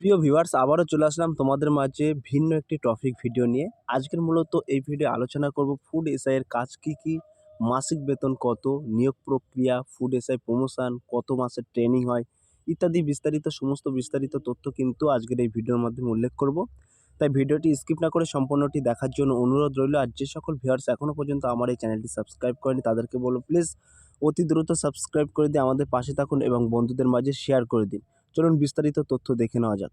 প্রিয় ভিউয়ার্স, আবারও চলে আসলাম তোমাদের মাঝে ভিন্ন একটি টপিক ভিডিও নিয়ে। আজকের মূলত এই ভিডিও আলোচনা করব ফুড এসআই এর কাজ কি কি, মাসিক বেতন কত, নিয়োগ প্রক্রিয়া ফুড এসআই প্রমোশন কত মাসের ট্রেনিং হয়, ইত্যাদি বিস্তারিত, সমস্ত বিস্তারিত তথ্য কিন্তু আজকের এই ভিডিওর মাধ্যমে উল্লেখ করব। তাই ভিডিওটি স্কিপ না করে সম্পূর্ণটি দেখার জন্য অনুরোধ রইল, আর যে সকল ভিউয়ার্স এখনও পর্যন্ত আমার এই চ্যানেলটি সাবস্ক্রাইব করেনি, তাদেরকে বলব প্লিজ অতি দ্রুত সাবস্ক্রাইব করে দিয়ে আমাদের পাশে থাকুন এবং বন্ধুদের মাঝে শেয়ার করে দিন। চলুন বিস্তারিত তথ্য দেখে নেওয়া যাক।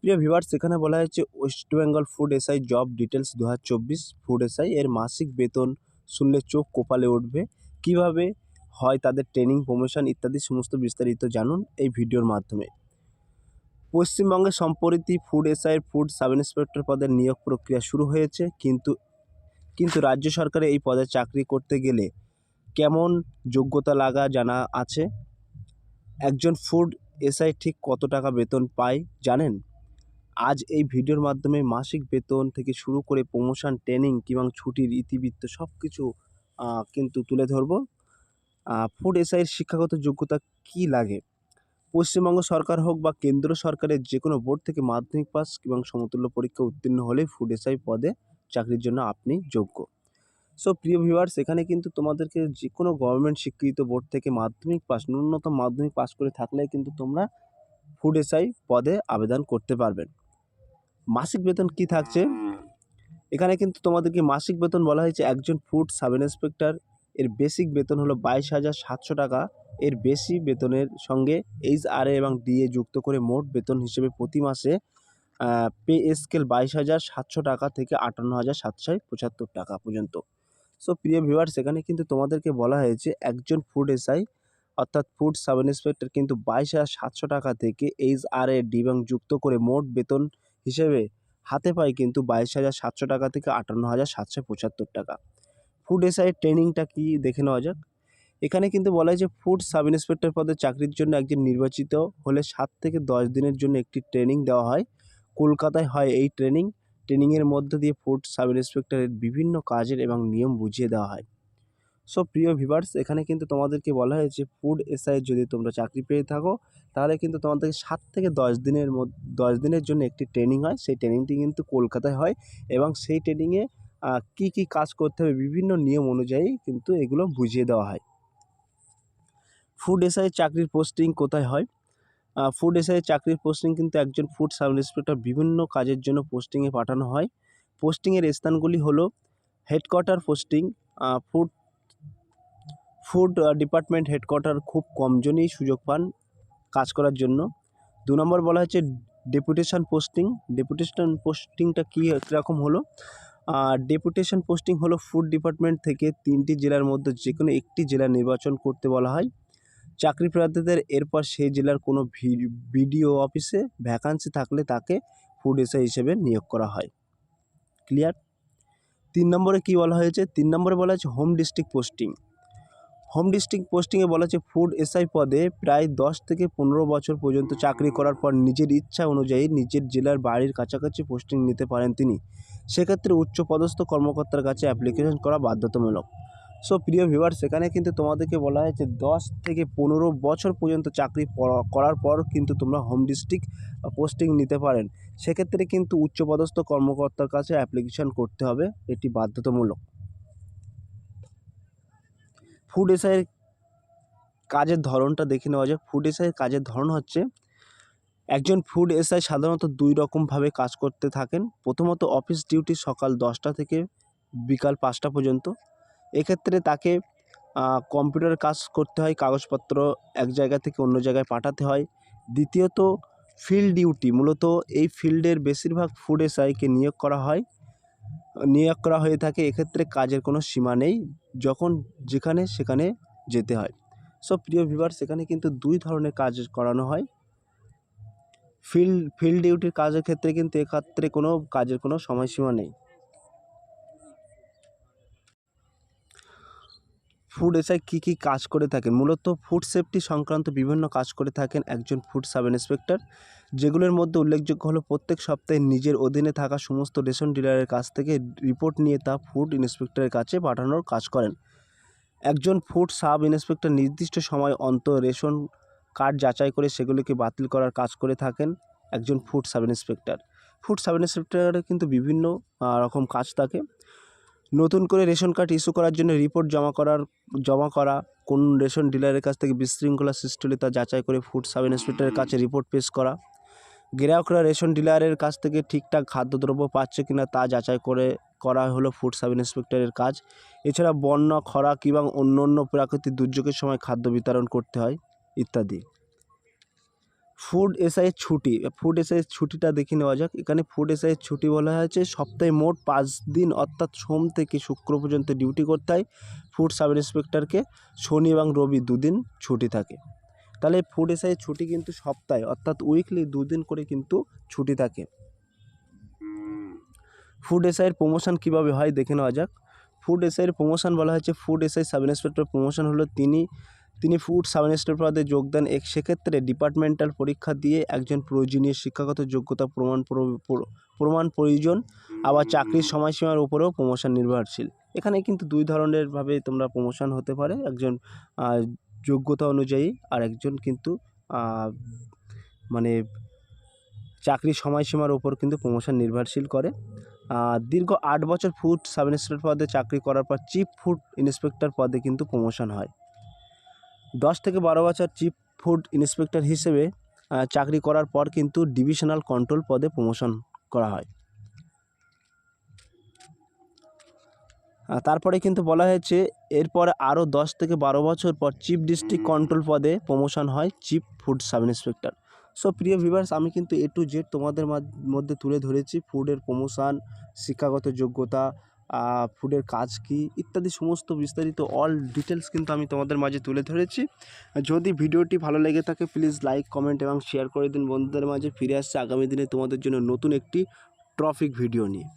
প্রিয় ভিভার্স এখানে বলা হয়েছে West Bengal food SI job details দু হাজার চব্বিশ। ফুড এসআই এর মাসিক বেতন শুনলে চোখ কোপালে উঠবে। কীভাবে হয় তাদের ট্রেনিং, প্রমোশন ইত্যাদি সমস্ত বিস্তারিত জানুন এই ভিডিওর মাধ্যমে। পশ্চিমবঙ্গে সম্প্রতি ফুড এসআইয়ের ফুড সাব ইন্সপেক্টর পদের নিয়োগ প্রক্রিয়া শুরু হয়েছে। কিন্তু কিন্তু রাজ্য সরকারে এই পদে চাকরি করতে গেলে কেমন যোগ্যতা লাগা জানা আছে? একজন ফুড এসআই ঠিক কত টাকা বেতন পায় জানেন? আজ এই ভিডিওর মাধ্যমে মাসিক বেতন থেকে শুরু করে প্রমোশন ট্রেনিং কিংবা ছুটির ইতিবৃত্ত সব কিছু কিন্তু তুলে ধরব। ফুড এসআইয়ের শিক্ষাগত যোগ্যতা কি লাগে? পশ্চিমবঙ্গ সরকার হোক বা কেন্দ্র সরকারের যে কোনো বোর্ড থেকে মাধ্যমিক পাস এবং সমতুল্য পরীক্ষা উত্তীর্ণ হলেই ফুড এসআই পদে চাকরির জন্য আপনি যোগ্য। সো প্রিয় ভিউয়ার্স এখানে কিন্তু তোমাদেরকে যে কোনো গভর্নমেন্ট স্বীকৃত বোর্ড থেকে মাধ্যমিক পাস ন্যূনতম মাধ্যমিক পাস করে থাকলে কিন্তু তোমরা ফুড এসআই পদে আবেদন করতে পারবেন মাসিক বেতন কি থাকছে? এখানে কিন্তু তোমাদেরকে মাসিক বেতন বলা হয়েছে একজন ফুড সাব ইন্সপেক্টর এর বেসিক বেতন হলো বাইশ হাজার সাতশো টাকা। এর বেশি বেতনের সঙ্গে এইচ আর এবং ডিএ যুক্ত করে মোট বেতন হিসেবে প্রতি মাসে পে স্কেল বাইশ হাজার সাতশো টাকা থেকে আটান্ন হাজার সাতশো পঁচাত্তর টাকা পর্যন্ত। সো প্রিয় ভিউয়ার সেখানে কিন্তু তোমাদেরকে বলা হয়েছে একজন ফুড এসআই অর্থাৎ ফুড সাব ইন্সপেক্টর কিন্তু বাইশ হাজার সাতশো টাকা থেকে এইচ আর এ ডি এবং যুক্ত করে মোট বেতন হিসেবে হাতে পায় কিন্তু বাইশ হাজার সাতশো টাকা থেকে আটান্ন হাজার সাতশো পঁচাত্তর টাকা। ফুড এসআই ট্রেনিংটা কি দেখে নেওয়া যাক। এখানে কিন্তু বলা হয় যে ফুড সাব ইন্সপেক্টর পদে চাকরির জন্য একজন নির্বাচিত হলে সাত থেকে দশ দিনের জন্য একটি ট্রেনিং দেওয়া হয়। কলকাতায় হয় এই ট্রেনিং ট্রেনিংয়ের মধ্য দিয়ে ফুড সাব ইন্সপেক্টরের বিভিন্ন কাজের এবং নিয়ম বুঝিয়ে দেওয়া হয়। সো প্রিয় ভিভার্স এখানে কিন্তু তোমাদেরকে বলা হয়েছে, ফুড এসআই যদি তোমরা চাকরি পেয়ে থাকো, তাহলে কিন্তু তোমাদেরকে সাত থেকে দশ দিনের মধ্যে দশ দিনের জন্য একটি ট্রেনিং হয়। সেই ট্রেনিংটি কিন্তু কলকাতায় হয় এবং সেই ট্রেনিংয়ে কী কী কাজ করতে হবে, বিভিন্ন নিয়ম অনুযায়ী কিন্তু এগুলো বুঝিয়ে দেওয়া হয়। ফুড এসআই চাকরির পোস্টিং কোথায় হয়? ফুড এসআই চাকরির পোস্টিং কিন্তু একজন ফুড সাব ইন্সপেক্টর বিভিন্ন কাজের জন্য পোস্টিংয়ে পাঠানো হয়। পোস্টিংয়ের স্থানগুলি হলো headquarter posting food food department headquarter খুব কমজনই সুযোগ পান কাজ করার জন্য। দু নম্বর বলা হচ্ছে ডেপুটেশন পোস্টিং ডেপুটেশন পোস্টিংটা কী, কীরকম হলো? ডেপুটেশন পোস্টিং হলো ফুড ডিপার্টমেন্ট থেকে তিনটি জেলার মধ্যে যে কোনো একটি জেলা নির্বাচন করতে বলা হয়। চাকরি প্রার্থীদের এরপর সেই জেলার কোনো বিডিও অফিসে ভ্যাকান্সি থাকলে তাকে ফুড এসআই হিসেবে নিয়োগ করা হয়। ক্লিয়ার? তিন নম্বরে কী বলা হয়েছে? তিন নম্বরে বলা হয়েছে home district posting. Home district পোস্টিংয়ে বলা হচ্ছে ফুড এসআই পদে প্রায় দশ থেকে পনেরো বছর পর্যন্ত চাকরি করার পর নিজের ইচ্ছা অনুযায়ী নিজের জেলার বাড়ির কাছাকাছি পোস্টিং নিতে পারেন তিনি। সেক্ষেত্রে উচ্চপদস্থ কর্মকর্তার কাছে অ্যাপ্লিকেশন করা বাধ্যতামূলক। সো প্রিয় ভিভার সেখানে কিন্তু তোমাদেরকে বলা হয়েছে দশ থেকে পনেরো বছর পর্যন্ত চাকরি করার পর কিন্তু তোমরা হোম ডিস্ট্রিক্ট পোস্টিং নিতে পারেন। সেক্ষেত্রে কিন্তু উচ্চপদস্থ কর্মকর্তার কাছে অ্যাপ্লিকেশন করতে হবে, এটি বাধ্যতামূলক। ফুড এসআইয়ের কাজের ধরনটা দেখে নেওয়া যাক। ফুড এসআইয়ের কাজের ধরন হচ্ছে, একজন ফুড এসআই সাধারণত দুই রকমভাবে কাজ করতে থাকেন। প্রথমত অফিস ডিউটি সকাল দশটা থেকে বিকাল পাঁচটা পর্যন্ত। এক্ষেত্রে তাকে কম্পিউটার কাজ করতে হয়, কাগজপত্র এক জায়গা থেকে অন্য জায়গায় পাঠাতে হয়। দ্বিতীয়ত ফিল্ড ডিউটি মূলত এই ফিল্ডের বেশিরভাগ ফুড এসআইকে নিয়োগ করা হয়। নিয়োগ করা হয়ে থাকে, এক্ষেত্রে কাজের কোনো সীমা নেই, যখন যেখানে সেখানে যেতে হয়। সব প্রিয় ভিভার সেখানে কিন্তু দুই ধরনের কাজ করানো হয়। ফিল্ড ফিল্ড ডিউটির কাজের ক্ষেত্রে কিন্তু এক্ষেত্রে কোনো কাজের কোনো সময়সীমা নেই। ফুড এসআই কী কী কাজ করে থাকেন? মূলত ফুড সেফটি সংক্রান্ত বিভিন্ন কাজ করে থাকেন একজন ফুড সাব ইন্সপেক্টর যেগুলোর মধ্যে উল্লেখযোগ্য হলো প্রত্যেক সপ্তাহে নিজের অধীনে থাকা সমস্ত রেশন ডিলারের কাছ থেকে রিপোর্ট নিয়ে তা ফুড ইন্সপেক্টরের কাছে পাঠানোর কাজ করেন। একজন ফুড সাব ইন্সপেক্টর নির্দিষ্ট সময় অন্তর রেশন কার্ড যাচাই করে সেগুলিকে বাতিল করার কাজ করে থাকেন একজন food sub inspector food sub ইন্সপেক্টরের কিন্তু বিভিন্ন রকম কাজ থাকে। নতুন করে রেশন কার্ড ইস্যু করার জন্য রিপোর্ট জমা করার, জমা করা কোন রেশন ডিলারের কাছ থেকে বিশৃঙ্খলা সৃষ্টি হলে তা যাচাই করে ফুড সাব ইন্সপেক্টরের কাছে রিপোর্ট পেশ করা। গ্রাহকরা রেশন ডিলারের কাছ থেকে ঠিকঠাক খাদ্যদ্রব্য পাচ্ছে কিনা তা যাচাই করে, করা হলো ফুড সাব ইন্সপেক্টরের কাজ। এছাড়া বন্যা, খরা কিংবা অন্য অন্য প্রাকৃতিক দুর্যোগের সময় খাদ্য বিতরণ করতে হয়, ইত্যাদি। ফুড এসআইয়ের ছুটি। ফুড এসআইয়ের ছুটিটা দেখে নেওয়া যাক। এখানে ফুড এসআইয়ের ছুটি বলা হয়েছে। সপ্তাহে মোট পাঁচ দিন, অর্থাৎ সোম থেকে শুক্র পর্যন্ত ডিউটি করতে হয়। ফুড সাব ইন্সপেক্টরকে শনি এবং রবি দুদিন ছুটি থাকে। তাহলে ফুড এসআইয়ের ছুটি কিন্তু সপ্তাহে, অর্থাৎ উইকলি দুদিন করে কিন্তু ছুটি থাকে। ফুড এসআইয়ের প্রমোশন কীভাবে হয় দেখে নেওয়া যাক। ফুড এসআইয়ের প্রমোশন বলা হয়েছে। Food SI sub inspector promotion হলো তিনি তিনি ফুড সাব ইন্সপেক্টর পদে যোগদান এক সেক্ষেত্রে ডিপার্টমেন্টাল পরীক্ষা দিয়ে একজন প্রয়োজনীয় শিক্ষাগত যোগ্যতা প্রমাণ প্র- প্র- প্রমাণ প্রয়োজন। আবার চাকরির সময়সীমার উপরেও প্রমোশন নির্ভরশীল। এখানে কিন্তু দুই ধরনের ভাবে তোমরা প্রমোশন হতে পারে। একজন যোগ্যতা অনুযায়ী আর একজন কিন্তু মানে চাকরির সময়সীমার উপর কিন্তু প্রমোশন নির্ভরশীল করে। দীর্ঘ আট বছর ফুড সাব ইন্সপেক্টর পদে চাকরি করার পর চিফ ফুড ইন্সপেক্টর পদে কিন্তু প্রমোশন হয়। দশ থেকে বারো বছর চিফ ফুড ইন্সপেক্টর হিসেবে চাকরি করার পর কিন্তু ডিভিশনাল কন্ট্রোল পদে প্রমোশন করা হয়। তারপরে কিন্তু বলা হয়েছে, এরপরে আরও দশ থেকে বারো বছর পর চিফ ডিস্ট্রিক্ট কন্ট্রোল পদে প্রমোশন হয় chief food sub inspector. So প্রিয় ভিভার্স আমি কিন্তু এ টু জেড তোমাদের মধ্যে তুলে ধরেছি ফুডের প্রমোশন, শিক্ষাগত যোগ্যতা ফুডের কাজ কি, ইত্যাদি সমস্ত বিস্তারিত অল ডিটেলস কিন্তু আমি তোমাদের মাঝে তুলে ধরেছি। যদি ভিডিওটি ভালো লেগে থাকে প্লিজ লাইক কমেন্ট এবং শেয়ার করে দিন। বন্ধুদের মাঝে ফিরে আসছে আগামী দিনে তোমাদের জন্য নতুন একটি ট্রফিক ভিডিও নিয়ে।